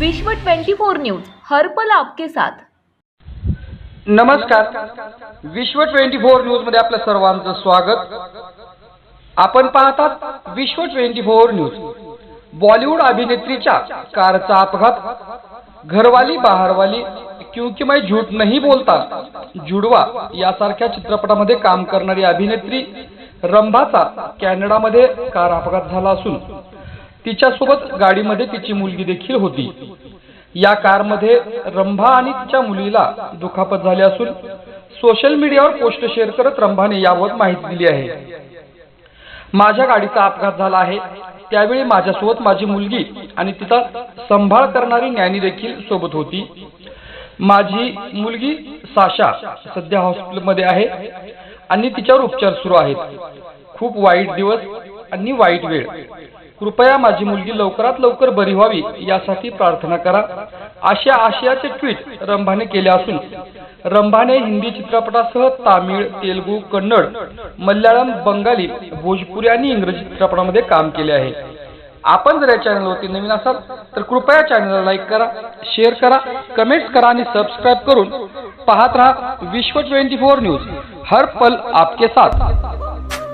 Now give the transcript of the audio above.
विश्व 24 न्यूज हर पल आपके साथ. नमस्कार. विश्व 24 न्यूजमध्ये आपल्या सर्वांचं स्वागत. आपण पाहतात विश्व 24 न्यूज. बॉलिवूड अभिनेत्रीच्या कारचा अपघात. घरवाली बाहेरवाली क्योंकि मैं झूठ नाही बोलता जुडवा यासारख्या चित्रपटामध्ये काम करणारी अभिनेत्री रंभाचा कॅनडामध्ये कार अपघात झाला असून तिच्यासोबत गाडीमध्ये तिची मुलगी देखील होती. या कारमध्ये रंभा आणि तिच्या मुलीला दुखापत झाली असून सोशल मीडियावर पोस्ट शेअर करत रंभाने याबाबत माहिती दिली आहे. माझ्या गाडीचा अपघात झाला आहे. त्यावेळी माझ्यासोबत माझी मुलगी आणि तिचा सांभाळ करणारी नॅनी देखील सोबत होती. माझी मुलगी साशा सध्या हॉस्पिटलमध्ये आहे आणि तिच्यावर उपचार सुरू आहेत. खूप वाईट दिवस आणि वाईट वेळ. कृपया माझी मुलगी लवकरात लवकर बरी व्हावी यासाठी प्रार्थना करा. अशा आशयाचे ट्विट रंभाने केले असून रंभाने हिंदी चित्रपटासह तामिळ तेलुगू कन्नड मल्याळम बंगाली भोजपुरी आणि इंग्रजी चित्रपटामध्ये काम केले आहे. आपण जर या चॅनलवरती नवीन असाल तर कृपया चॅनलला लाईक करा शेअर करा कमेंट्स करा आणि सबस्क्राईब करून पाहत राहा विश्व ट्वेंटी फोर न्यूज. हर पल आपके साथ.